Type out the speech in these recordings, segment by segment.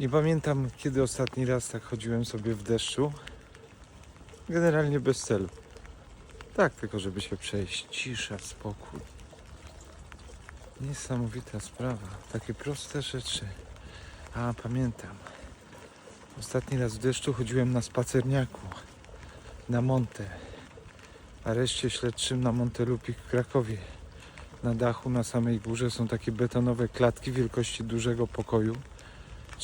Nie pamiętam, kiedy ostatni raz tak chodziłem sobie w deszczu. Generalnie bez celu. Tak, tylko żeby się przejść. Cisza, spokój. Niesamowita sprawa. Takie proste rzeczy. A, pamiętam. Ostatni raz w deszczu chodziłem na spacerniaku. Na Monte. Areszcie śledczym na Monte Lupik w Krakowie. Na dachu, na samej górze są takie betonowe klatki wielkości dużego pokoju,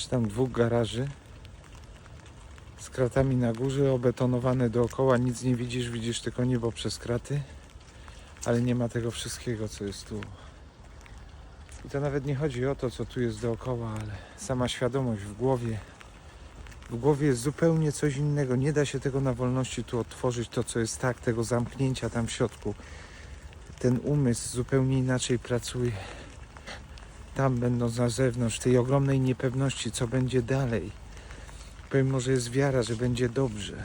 czy tam dwóch garaży. Z kratami na górze, obetonowane dookoła, nic nie widzisz, widzisz tylko niebo przez kraty, ale nie ma tego wszystkiego, co jest tu. I to nawet nie chodzi o to, co tu jest dookoła, ale sama świadomość w głowie. W głowie jest zupełnie coś innego. Nie da się tego na wolności tu otworzyć, to co jest tak, tego zamknięcia tam w środku ten umysł zupełnie inaczej pracuje. Tam będąc na zewnątrz, tej ogromnej niepewności, co będzie dalej. Pomimo, że jest wiara, że będzie dobrze,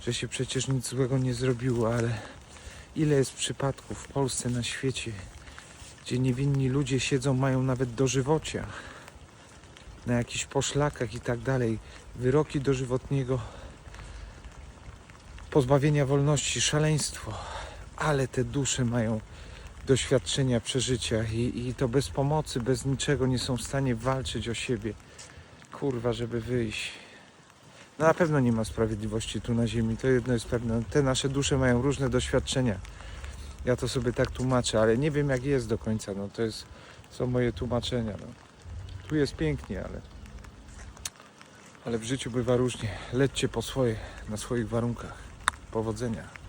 że się przecież nic złego nie zrobiło, ale ile jest przypadków w Polsce, na świecie, gdzie niewinni ludzie siedzą, mają nawet dożywocia na jakichś poszlakach i tak dalej. Wyroki dożywotniego pozbawienia wolności, szaleństwo ale te dusze mają doświadczenia, przeżycia i, i to bez pomocy, bez niczego nie są w stanie walczyć o siebie. Kurwa, żeby wyjść. No na pewno nie ma sprawiedliwości tu na ziemi, to jedno jest pewne. Te nasze dusze mają różne doświadczenia. Ja to sobie tak tłumaczę, ale nie wiem jak jest do końca. No to jest, są moje tłumaczenia. No. Tu jest pięknie, ale, ale w życiu bywa różnie. Lećcie po swoje, na swoich warunkach. Powodzenia.